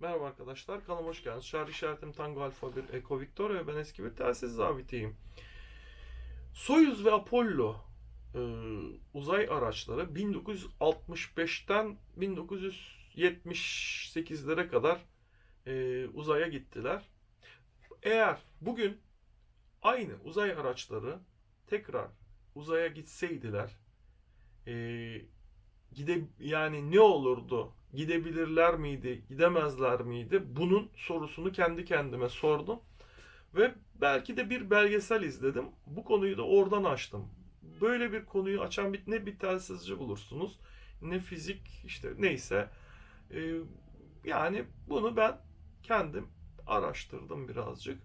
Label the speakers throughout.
Speaker 1: Merhaba arkadaşlar, kanalıma hoş geldiniz. Şarj işaretim Tango Alfa 1 Eko Victoria ve ben eski bir telsiz zabitiyim. Soyuz ve Apollo e, uzay araçları 1965'ten 1978'lere kadar e, uzaya gittiler. Eğer bugün aynı uzay araçları tekrar uzaya gitseydiler e, gide yani ne olurdu? Gidebilirler miydi? Gidemezler miydi? Bunun sorusunu kendi kendime sordum. Ve belki de bir belgesel izledim. Bu konuyu da oradan açtım. Böyle bir konuyu açan bir, ne bir telsizci bulursunuz ne fizik işte neyse. Ee, yani bunu ben kendim araştırdım birazcık.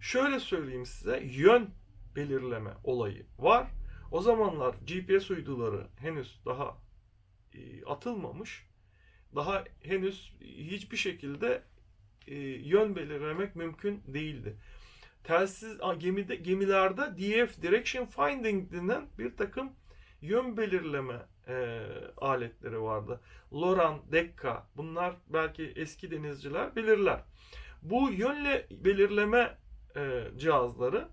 Speaker 1: Şöyle söyleyeyim size yön belirleme olayı var. O zamanlar GPS uyduları henüz daha e, atılmamış. Daha henüz hiçbir şekilde e, yön belirlemek mümkün değildi. Telsiz a, gemide gemilerde DF Direction Finding denen bir takım yön belirleme e, aletleri vardı. Loran, Dekka bunlar belki eski denizciler bilirler. Bu yönle belirleme e, cihazları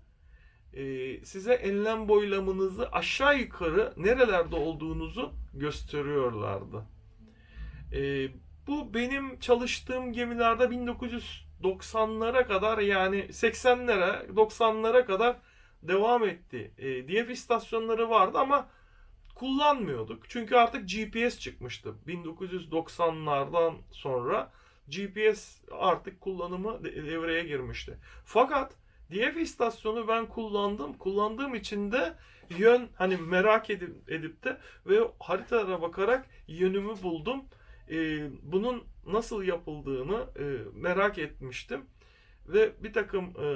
Speaker 1: e, size enlem boylamınızı aşağı yukarı nerelerde olduğunuzu gösteriyorlardı. E, bu benim çalıştığım gemilerde 1990'lara kadar yani 80'lere 90'lara kadar devam etti. E, DF istasyonları vardı ama kullanmıyorduk. Çünkü artık GPS çıkmıştı. 1990'lardan sonra GPS artık kullanımı de- devreye girmişti. Fakat DF istasyonu ben kullandım. Kullandığım için de yön hani merak edip, edip de ve haritalara bakarak yönümü buldum. Ee, bunun nasıl yapıldığını e, merak etmiştim. Ve bir takım e,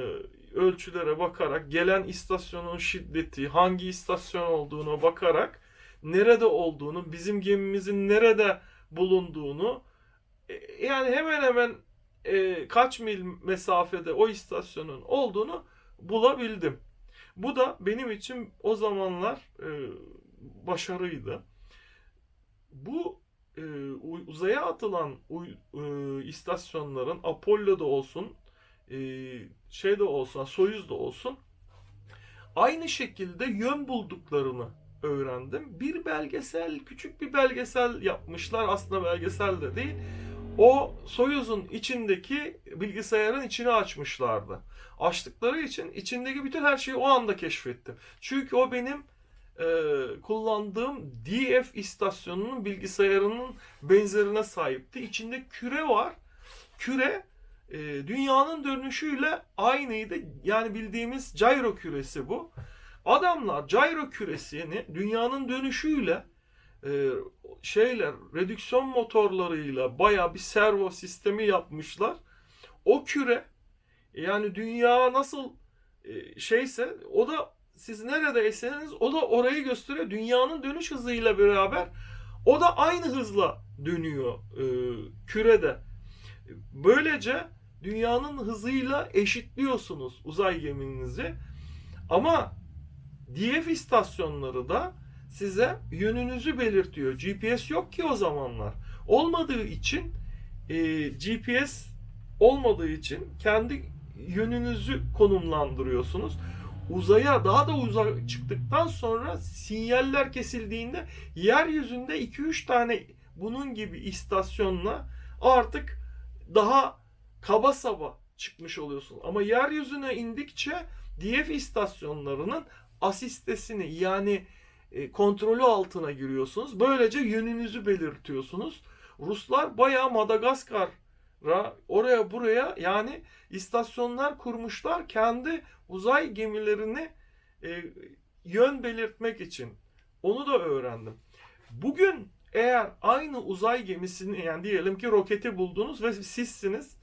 Speaker 1: ölçülere bakarak gelen istasyonun şiddeti, hangi istasyon olduğuna bakarak nerede olduğunu, bizim gemimizin nerede bulunduğunu e, yani hemen hemen e, kaç mil mesafede o istasyonun olduğunu bulabildim. Bu da benim için o zamanlar e, başarıydı. Bu e, uzaya atılan uy- e, istasyonların Apollo'da olsun, e, şeyde olsun, Soyuz'da olsun aynı şekilde yön bulduklarını öğrendim. Bir belgesel, küçük bir belgesel yapmışlar. Aslında belgesel de değil. O Soyuz'un içindeki bilgisayarın içini açmışlardı. Açtıkları için içindeki bütün her şeyi o anda keşfettim. Çünkü o benim e, kullandığım DF istasyonunun bilgisayarının benzerine sahipti. İçinde küre var. Küre e, dünyanın dönüşüyle aynıydı. Yani bildiğimiz gyro küresi bu. Adamlar gyro küresini dünyanın dönüşüyle e, şeyler redüksiyon motorlarıyla baya bir servo sistemi yapmışlar. O küre yani dünya nasıl e, şeyse o da siz neredeyseniz o da orayı gösteriyor. Dünyanın dönüş hızıyla beraber o da aynı hızla dönüyor e, kürede. Böylece dünyanın hızıyla eşitliyorsunuz uzay geminizi. Ama DF istasyonları da size yönünüzü belirtiyor. GPS yok ki o zamanlar. Olmadığı için e, GPS olmadığı için kendi yönünüzü konumlandırıyorsunuz. Uzaya daha da uzak çıktıktan sonra sinyaller kesildiğinde yeryüzünde 2-3 tane bunun gibi istasyonla artık daha kaba saba çıkmış oluyorsun. Ama yeryüzüne indikçe DF istasyonlarının asistesini yani e, kontrolü altına giriyorsunuz. Böylece yönünüzü belirtiyorsunuz. Ruslar bayağı Madagaskar'a oraya buraya yani istasyonlar kurmuşlar kendi uzay gemilerini e, yön belirtmek için. Onu da öğrendim. Bugün eğer aynı uzay gemisini yani diyelim ki roketi buldunuz ve sizsiniz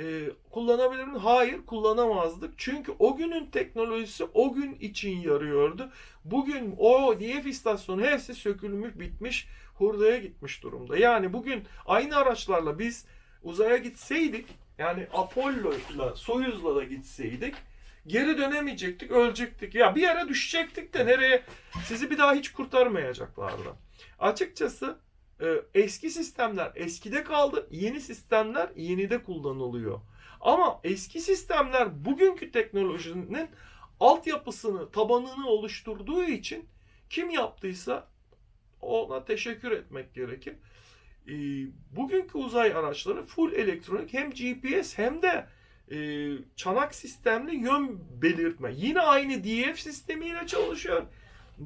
Speaker 1: e, kullanabilir mi? Hayır kullanamazdık. Çünkü o günün teknolojisi o gün için yarıyordu. Bugün o DF istasyonu hepsi sökülmüş, bitmiş, hurdaya gitmiş durumda. Yani bugün aynı araçlarla biz uzaya gitseydik, yani Apollo'yla, Soyuz'la da gitseydik, geri dönemeyecektik, ölecektik. Ya bir yere düşecektik de nereye? Sizi bir daha hiç kurtarmayacaklardı. Açıkçası e, eski sistemler eskide kaldı. Yeni sistemler yenide kullanılıyor. Ama eski sistemler bugünkü teknolojinin altyapısını, tabanını oluşturduğu için kim yaptıysa ona teşekkür etmek gerekir. E, bugünkü uzay araçları full elektronik hem GPS hem de e, çanak sistemli yön belirtme. Yine aynı DF sistemiyle çalışıyor.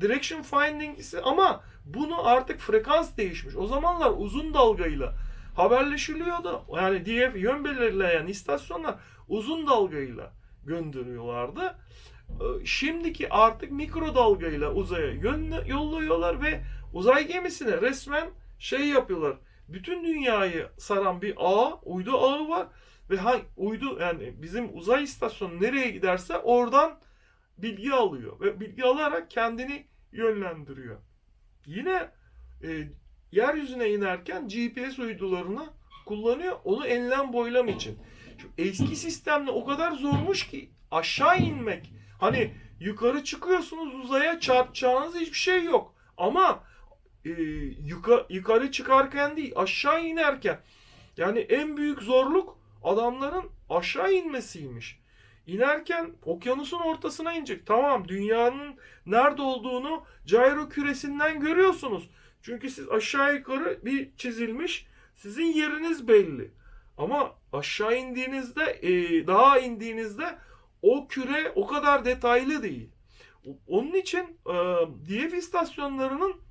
Speaker 1: Direction finding ise ama bunu artık frekans değişmiş. O zamanlar uzun dalgayla haberleşiliyordu. Yani DF yön belirleyen istasyonlar uzun dalgayla gönderiyorlardı. Ee, Şimdiki artık mikro dalgayla uzaya yön- yolluyorlar ve uzay gemisine resmen şey yapıyorlar. Bütün dünyayı saran bir ağ, uydu ağı var ve hangi uydu yani bizim uzay istasyonu nereye giderse oradan bilgi alıyor ve bilgi alarak kendini yönlendiriyor. Yine e, yeryüzüne inerken GPS uydularını kullanıyor. Onu enlem boylam için. Şu eski sistemle o kadar zormuş ki aşağı inmek. Hani yukarı çıkıyorsunuz uzaya çarpacağınız hiçbir şey yok. Ama e, yuka, yukarı çıkarken değil aşağı inerken yani en büyük zorluk adamların aşağı inmesiymiş. İnerken okyanusun ortasına inecek. Tamam dünyanın nerede olduğunu gyro küresinden görüyorsunuz. Çünkü siz aşağı yukarı bir çizilmiş sizin yeriniz belli. Ama aşağı indiğinizde e, daha indiğinizde o küre o kadar detaylı değil. Onun için e, DF istasyonlarının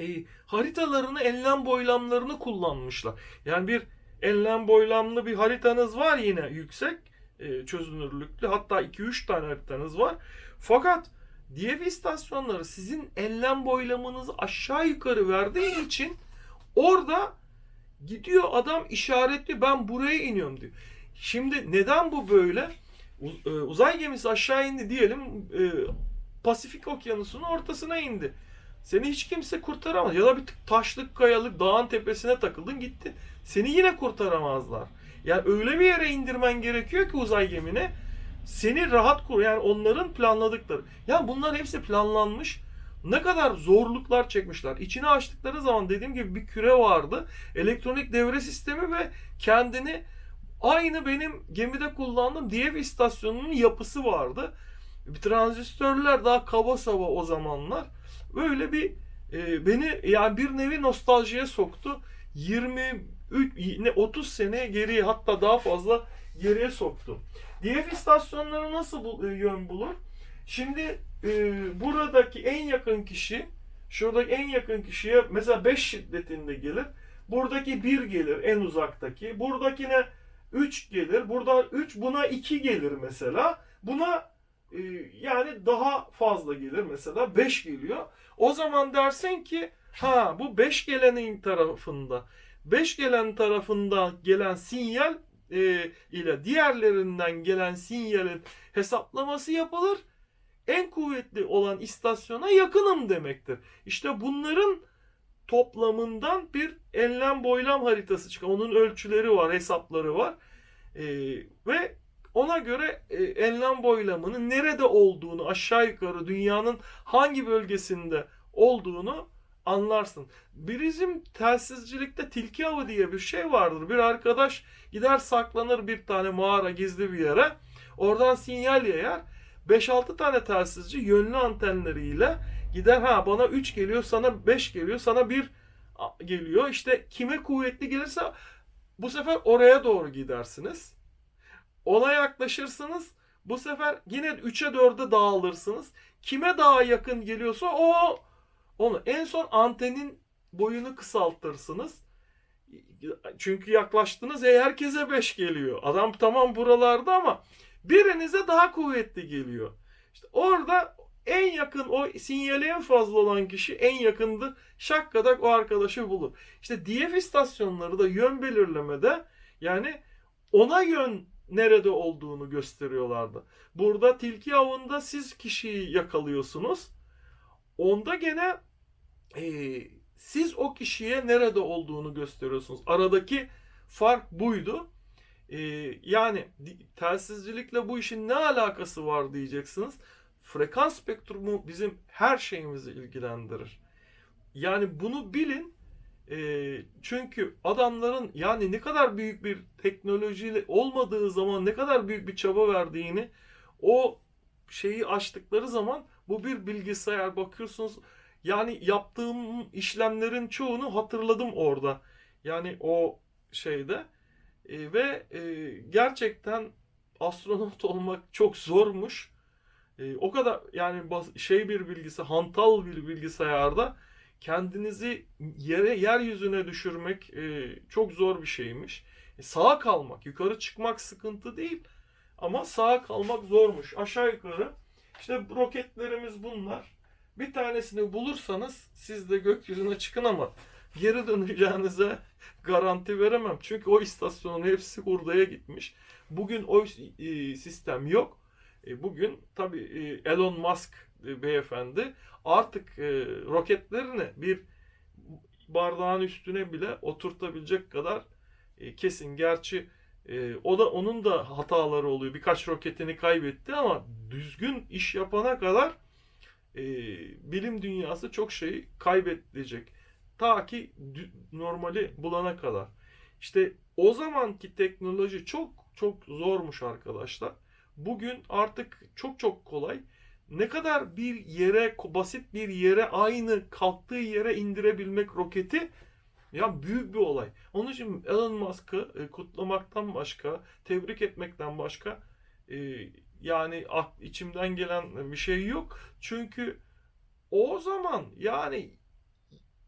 Speaker 1: e, haritalarını, enlem boylamlarını kullanmışlar. Yani bir enlem boylamlı bir haritanız var yine yüksek e, çözünürlüklü. Hatta 2-3 tane haritanız var. Fakat DF istasyonları sizin enlem boylamınızı aşağı yukarı verdiği için orada gidiyor adam işaretli ben buraya iniyorum diyor. Şimdi neden bu böyle? E, Uzay gemisi aşağı indi diyelim e, Pasifik Okyanusu'nun ortasına indi. Seni hiç kimse kurtaramaz. Ya da bir taşlık kayalık dağın tepesine takıldın gittin. Seni yine kurtaramazlar. Yani öyle bir yere indirmen gerekiyor ki uzay gemine seni rahat kur. Yani onların planladıkları. Ya bunlar hepsi planlanmış. Ne kadar zorluklar çekmişler. İçini açtıkları zaman dediğim gibi bir küre vardı. Elektronik devre sistemi ve kendini aynı benim gemide kullandığım DF istasyonunun yapısı vardı. Bir transistörler daha kaba saba o zamanlar. Böyle bir e, beni yani bir nevi nostaljiye soktu. 23 ne 30 sene geriye hatta daha fazla geriye soktu. DF istasyonları nasıl bu, e, yön bulur? Şimdi e, buradaki en yakın kişi şuradaki en yakın kişiye mesela 5 şiddetinde gelir. Buradaki 1 gelir en uzaktaki. Buradakine 3 gelir. Burada 3 buna 2 gelir mesela. Buna yani daha fazla gelir mesela 5 geliyor. O zaman dersin ki ha bu 5 gelenin tarafında 5 gelen tarafında gelen sinyal e, ile diğerlerinden gelen sinyalin hesaplaması yapılır. En kuvvetli olan istasyona yakınım demektir. İşte bunların toplamından bir enlem boylam haritası çıkar. Onun ölçüleri var, hesapları var. E, ve ona göre e, enlem boylamının nerede olduğunu aşağı yukarı dünyanın hangi bölgesinde olduğunu anlarsın. Bizim telsizcilikte tilki avı diye bir şey vardır. Bir arkadaş gider saklanır bir tane mağara gizli bir yere. Oradan sinyal yayar. 5-6 tane telsizci yönlü antenleriyle gider ha bana 3 geliyor sana 5 geliyor sana 1 geliyor. İşte kime kuvvetli gelirse bu sefer oraya doğru gidersiniz. Ona yaklaşırsınız. Bu sefer yine 3'e 4'e dağılırsınız. Kime daha yakın geliyorsa o onu en son antenin boyunu kısaltırsınız. Çünkü yaklaştınız ya herkese 5 geliyor. Adam tamam buralarda ama birinize daha kuvvetli geliyor. İşte orada en yakın o sinyali en fazla olan kişi en yakındır. Şakkadak o arkadaşı bulur. İşte DF istasyonları da yön belirlemede yani ona yön nerede olduğunu gösteriyorlardı. Burada tilki avında siz kişiyi yakalıyorsunuz. Onda gene e, siz o kişiye nerede olduğunu gösteriyorsunuz. Aradaki fark buydu. E, yani telsizcilikle bu işin ne alakası var diyeceksiniz. Frekans spektrumu bizim her şeyimizi ilgilendirir. Yani bunu bilin. Ee, çünkü adamların yani ne kadar büyük bir teknolojiyle olmadığı zaman ne kadar büyük bir çaba verdiğini o şeyi açtıkları zaman bu bir bilgisayar bakıyorsunuz yani yaptığım işlemlerin çoğunu hatırladım orada. Yani o şeyde E, ve e, gerçekten astronot olmak çok zormuş. E, o kadar yani şey bir bilgisi, hantal bir bilgisayarda kendinizi yere yeryüzüne düşürmek e, çok zor bir şeymiş. E, sağa kalmak, yukarı çıkmak sıkıntı değil ama sağa kalmak zormuş. Aşağı yukarı işte roketlerimiz bunlar. Bir tanesini bulursanız siz de gökyüzüne çıkın ama geri döneceğinize garanti veremem. Çünkü o istasyonun hepsi hurdaya gitmiş. Bugün o e, sistem yok. E, Bugün tabii e, Elon Musk e, beyefendi artık roketlerini bir bardağın üstüne bile oturtabilecek kadar kesin. Gerçi o da onun da hataları oluyor. Birkaç roketini kaybetti ama düzgün iş yapana kadar bilim dünyası çok şeyi kaybedecek. Ta ki normali bulana kadar. İşte o zamanki teknoloji çok çok zormuş arkadaşlar. Bugün artık çok çok kolay. Ne kadar bir yere basit bir yere aynı kalktığı yere indirebilmek roketi ya büyük bir olay. Onun için Elon Musk'ı e, kutlamaktan başka, tebrik etmekten başka e, yani içimden gelen bir şey yok. Çünkü o zaman yani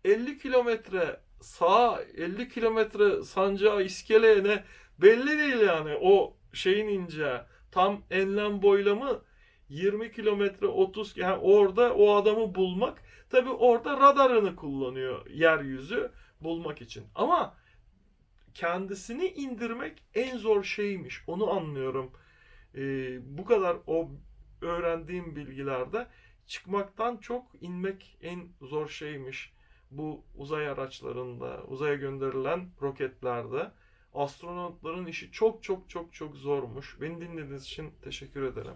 Speaker 1: 50 kilometre sağa 50 kilometre sancağı iskeleye ne belli değil yani o şeyin ince tam enlem boylamı 20 kilometre 30 yani orada o adamı bulmak tabi orada radarını kullanıyor yeryüzü bulmak için. Ama kendisini indirmek en zor şeymiş onu anlıyorum. Ee, bu kadar o öğrendiğim bilgilerde çıkmaktan çok inmek en zor şeymiş bu uzay araçlarında, uzaya gönderilen roketlerde astronotların işi çok çok çok çok zormuş. Beni dinlediğiniz için teşekkür ederim.